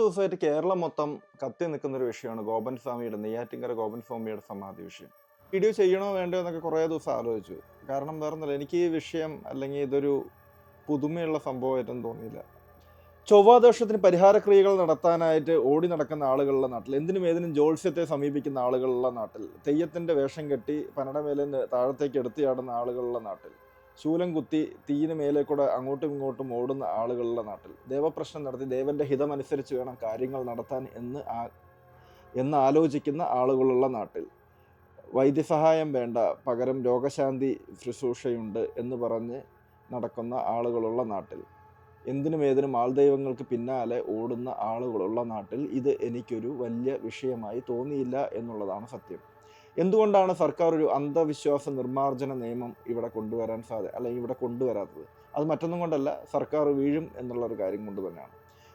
ദിവസമായിട്ട് കേരളം മൊത്തം കത്തി നിൽക്കുന്ന ഒരു വിഷയമാണ് ഗോപൻ സ്വാമിയുടെ നെയ്യാറ്റിങ്കര ഗോപൻ സ്വാമിയുടെ സമാധി വിഷയം. വീഡിയോ ചെയ്യണോ വേണ്ടോ എന്നൊക്കെ കുറേ ദിവസം ആലോചിച്ചു. കാരണം വേറെ ഒന്നുമില്ല എനിക്ക് ഈ വിഷയം അല്ലെങ്കിൽ ഇതൊരു പുതുമയുള്ള സംഭവമായിട്ടൊന്നും തോന്നിയില്ല. ചൊവ്വാദോഷത്തിന് പരിഹാരക്രിയകൾ നടത്താനായിട്ട് ഓടി നടക്കുന്ന ആളുകളുടെ നാട്ടിൽ എന്തിനും ഏതിനും ജോത്സ്യത്തെ സമീപിക്കുന്ന ആളുകളുള്ള നാട്ടിൽ തെയ്യത്തിന്റെ വേഷം കെട്ടി പനട മേലെ നിന്ന് താഴത്തേക്ക് എടുത്തിയാടുന്ന ആളുകളുള്ള നാട്ടിൽ ശൂലം കുത്തി തീയിന് മേലെ കൂടെ അങ്ങോട്ടും ഇങ്ങോട്ടും ഓടുന്ന ആളുകളുടെ നാട്ടിൽ. ദേവപ്രശ്നം നടത്തി ദേവന്റെ ഹിതമനുസരിച്ച് വേണം കാര്യങ്ങൾ നടത്താൻ എന്ന് ആ എന്ന് ആലോചിക്കുന്ന ആളുകളുള്ള നാട്ടിൽ. വൈദ്യസഹായം വേണ്ട പകരം രോഗശാന്തി ശുശ്രൂഷയുണ്ട് എന്ന് പറഞ്ഞ് നടക്കുന്ന ആളുകളുള്ള നാട്ടിൽ. എന്തിനും ഏതിനും ആൾദൈവങ്ങൾക്ക് പിന്നാലെ ഓടുന്ന ആളുകളുള്ള നാട്ടിൽ ഇത് എനിക്കൊരു വലിയ വിഷയമായി തോന്നിയില്ല എന്നുള്ളതാണ് സത്യം. എന്തുകൊണ്ടാണ് സർക്കാർ ഒരു അന്ധവിശ്വാസ നിർമ്മാർജന നിയമം ഇവിടെ കൊണ്ടുവരാൻ സാധ്യത അല്ലെങ്കിൽ ഇവിടെ കൊണ്ടുവരാത്തത്? അത് മറ്റൊന്നും കൊണ്ടല്ല സർക്കാർ വീഴും എന്നുള്ള ഒരു കാര്യം കൊണ്ട് തന്നെയാണ്.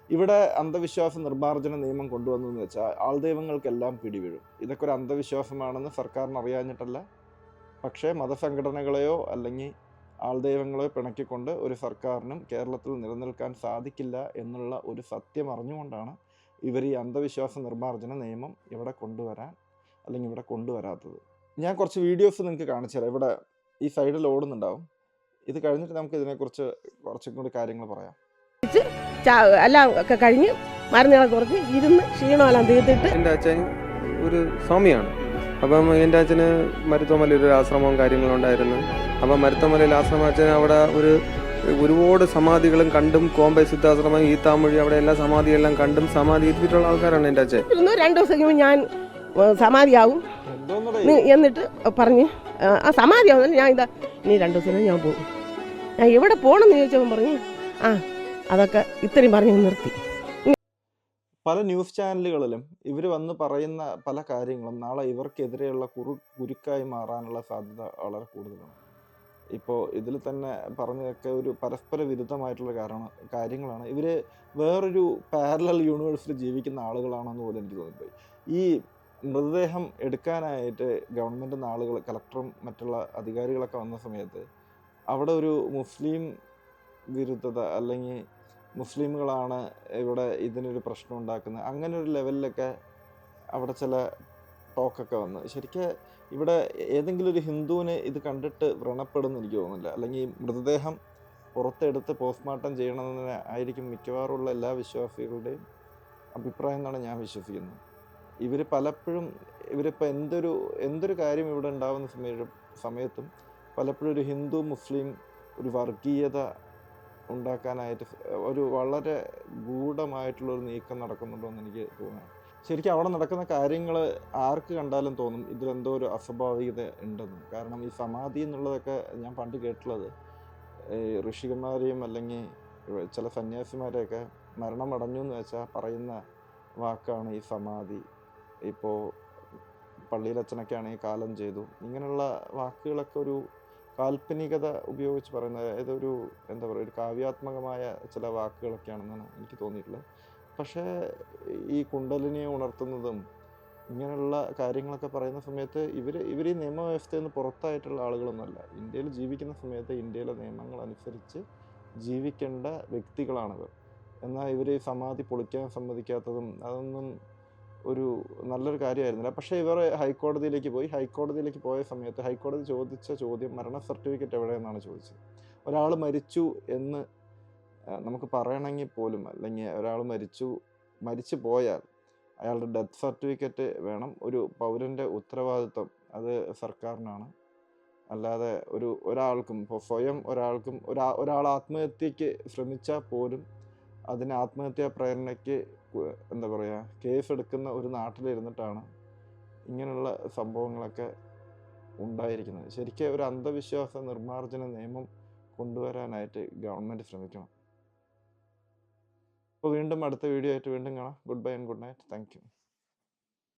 ഇവിടെ അന്ധവിശ്വാസ നിർമ്മാർജന നിയമം കൊണ്ടുവന്നതെന്ന് വെച്ചാൽ ആൾദൈവങ്ങൾക്കെല്ലാം പിടിവീഴും. ഇതൊക്കെ ഒരു അന്ധവിശ്വാസമാണെന്ന് സർക്കാരിന് അറിയാഞ്ഞിട്ടല്ല പക്ഷേ മതസംഘടനകളെയോ അല്ലെങ്കിൽ ആൾദൈവങ്ങളെയോ പിണക്കിക്കൊണ്ട് ഒരു സർക്കാരിനും കേരളത്തിൽ നിലനിൽക്കാൻ സാധിക്കില്ല എന്നുള്ള ഒരു സത്യം അറിഞ്ഞുകൊണ്ടാണ് ഇവർ ഈ അന്ധവിശ്വാസ നിർമ്മാർജന നിയമം ഇവിടെ കൊണ്ടുവരാൻ അല്ലെങ്കിൽ ഇവിടെ കൊണ്ടുവരാത്തത്. ഞാൻ കുറച്ച് വീഡിയോസ് നിങ്ങൾക്ക് കാണിച്ചു തരാം. ഇവിടെ ഈ സൈഡിൽ ഓടുന്നുണ്ടാവും. ഇത് കഴിഞ്ഞിട്ട് നമുക്ക് ഇതിനെക്കുറിച്ച് കുറച്ചും കൂടി കാര്യങ്ങൾ പറയാം. അല്ല എല്ലാം ഒക്കെ കഴിഞ്ഞ് മരുന്നുകളൊക്കെ കുറച്ച് ഇരുന്ന് ക്ഷീണമെല്ലാം തീർത്തിട്ട് എന്റെ അച്ഛൻ ഒരു സ്വാമിയാണ്. അപ്പം എന്റെ അച്ഛന് മരുത്തോമലയിൽ ഒരു ആശ്രമവും കാര്യങ്ങളും ഉണ്ടായിരുന്നു. അപ്പം മരുത്തോമലയിൽ ആശ്രമം അച്ഛൻ അവിടെ ഒരു ഒരുപാട് സമാധികളും കണ്ടും കോമ്പൈ സിദ്ധാശ്രമം ഈത്താമൊഴി അവിടെ എല്ലാ സമാധിയെല്ലാം കണ്ടും സമാധി എത്തിയിട്ടുള്ള ആൾക്കാരാണ് എന്റെ അച്ഛൻ. ഇരുന്ന് രണ്ട് ദിവസം ഞാൻ സമാധിയാവും. എന്നിട്ട് പറഞ്ഞ് ആ, സമാധിയാവും. ഞാൻ ഇതാ ഇനി രണ്ടു ദിവസം ഞാൻ പോകും. ഞാൻ എവിടെ പോകണമെന്ന് ചോദിച്ചവൻ പറഞ്ഞു ആ അതൊക്കെ ഇത്രയും പറഞ്ഞു നിർത്തി. പല ന്യൂസ് ചാനലുകളിലും ഇവർ വന്ന് പറയുന്ന പല കാര്യങ്ങളും നാളെ ഇവർക്കെതിരെയുള്ള കുറു കുരുക്കായി മാറാനുള്ള സാധ്യത വളരെ കൂടുതലാണ്. ഇപ്പോൾ ഇതിൽ തന്നെ പറഞ്ഞതൊക്കെ ഒരു പരസ്പര വിരുദ്ധമായിട്ടുള്ള കാരണം കാര്യങ്ങളാണ്. ഇവർ വേറൊരു പാരലൽ യൂണിവേഴ്സിൽ ജീവിക്കുന്ന ആളുകളാണെന്ന് പോലും എനിക്ക് തോന്നിപ്പോയി. ഈ മൃതദേഹം എടുക്കാനായിട്ട് ഗവൺമെന്റ് ആളുകൾ കളക്ടറും മറ്റുള്ള അധികാരികളൊക്കെ വന്ന സമയത്ത് അവിടെ ഒരു മുസ്ലിം വിരുദ്ധത അല്ലെങ്കിൽ മുസ്ലിമുകളാണ് ഇവിടെ ഇതിനൊരു പ്രശ്നം ഉണ്ടാക്കുന്നത്. അങ്ങനെ ഒരു ലെവലിലൊക്കെ അവിടെ ചില ടോക്കൊക്കെ വന്ന്. ശരിക്കും ഇവിടെ ഏതെങ്കിലും ഒരു ഹിന്ദുവിനെ ഇത് കണ്ടിട്ട് വ്രണപ്പെടുമെന്ന് എനിക്ക് തോന്നുന്നില്ല. അല്ലെങ്കിൽ മൃതദേഹം പുറത്തെടുത്ത് പോസ്റ്റ്മോർട്ടം ചെയ്യണമെന്ന് ആയിരിക്കും മിക്കവാറുള്ള എല്ലാ വിശ്വാസികളുടെയും അഭിപ്രായം എന്നാണ് ഞാൻ വിശ്വസിക്കുന്നത്. ഇവർ പലപ്പോഴും ഇവരിപ്പോൾ എന്തൊരു എന്തൊരു കാര്യം ഇവിടെ ഉണ്ടാകുന്ന സമയം സമയത്തും പലപ്പോഴും ഒരു ഹിന്ദു മുസ്ലിം ഒരു വർഗീയത ഉണ്ടാക്കാനായിട്ട് ഒരു വളരെ ഗൂഢമായിട്ടുള്ളൊരു നീക്കം നടക്കുന്നുണ്ടോ എന്ന് എനിക്ക് തോന്നുന്നു. ശരിക്കും അവിടെ നടക്കുന്ന കാര്യങ്ങൾ ആർക്ക് കണ്ടാലും തോന്നും ഇതിലെന്തോ ഒരു അസ്വാഭാവികത ഉണ്ടെന്ന്. കാരണം ഈ സമാധി എന്നുള്ളതൊക്കെ ഞാൻ പണ്ട് കേട്ടിട്ടുള്ളത് ഈ ഋഷികന്മാരെയും അല്ലെങ്കിൽ ചില സന്യാസിമാരെയൊക്കെ മരണമടഞ്ഞു എന്ന് വെച്ചാൽ പറയുന്ന വാക്കാണ് ഈ സമാധി. ഇപ്പോൾ പള്ളിയിലച്ഛനൊക്കെ ആണെങ്കിൽ കാലം ചെയ്തു. ഇങ്ങനെയുള്ള വാക്കുകളൊക്കെ ഒരു കാൽപ്പനികത ഉപയോഗിച്ച് പറയുന്ന അതായത് ഒരു എന്താ പറയുക ഒരു കാവ്യാത്മകമായ ചില വാക്കുകളൊക്കെയാണെന്നാണ് എനിക്ക് തോന്നിയിട്ടുള്ളത്. പക്ഷേ ഈ കുണ്ടലിനെ ഉണർത്തുന്നതും ഇങ്ങനെയുള്ള കാര്യങ്ങളൊക്കെ പറയുന്ന സമയത്ത് ഇവർ ഇവർ ഈ നിയമവ്യവസ്ഥയിൽ നിന്ന് പുറത്തായിട്ടുള്ള ആളുകളൊന്നുമല്ല. ഇന്ത്യയിൽ ജീവിക്കുന്ന സമയത്ത് ഇന്ത്യയിലെ നിയമങ്ങൾ അനുസരിച്ച് ജീവിക്കേണ്ട വ്യക്തികളാണിവർ. എന്നാൽ ഇവർ സമാധി പൊളിക്കാൻ സമ്മതിക്കാത്തതും അതൊന്നും ഒരു നല്ലൊരു കാര്യമായിരുന്നില്ല. പക്ഷേ ഇവർ ഹൈക്കോടതിയിലേക്ക് പോയി. ഹൈക്കോടതിയിലേക്ക് പോയ സമയത്ത് ഹൈക്കോടതി ചോദിച്ച ചോദ്യം മരണ സർട്ടിഫിക്കറ്റ് എവിടെയെന്നാണ് ചോദിച്ചത്. ഒരാൾ മരിച്ചു എന്ന് നമുക്ക് പറയണമെങ്കിൽ പോലും അല്ലെങ്കിൽ ഒരാൾ മരിച്ചു മരിച്ചു പോയാൽ അയാളുടെ ഡെത്ത് സർട്ടിഫിക്കറ്റ് വേണം. ഒരു പൗരന്റെ ഉത്തരവാദിത്വം അത് സർക്കാരിനാണ്. അല്ലാതെ ഒരു ഒരാൾക്കും ഇപ്പോൾ സ്വയം ഒരാൾക്കും ഒരാ ഒരാൾ ആത്മഹത്യക്ക് ശ്രമിച്ചാൽ പോലും അതിന് ആത്മഹത്യാ പ്രേരണയ്ക്ക് എന്താ പറയുക കേസ് എടുക്കുന്ന ഒരു നാട്ടിലിരുന്നിട്ടാണ് ഇങ്ങനെയുള്ള സംഭവങ്ങളൊക്കെ ഉണ്ടായിരിക്കുന്നത്. ശരിക്കും ഒരു അന്ധവിശ്വാസ നിർമ്മാർജന നിയമം കൊണ്ടുവരാനായിട്ട് ഗവൺമെന്റ് ശ്രമിക്കണം. അപ്പോൾ വീണ്ടും അടുത്ത വീഡിയോ ആയിട്ട് വീണ്ടും കാണാം. Good bye and good night thank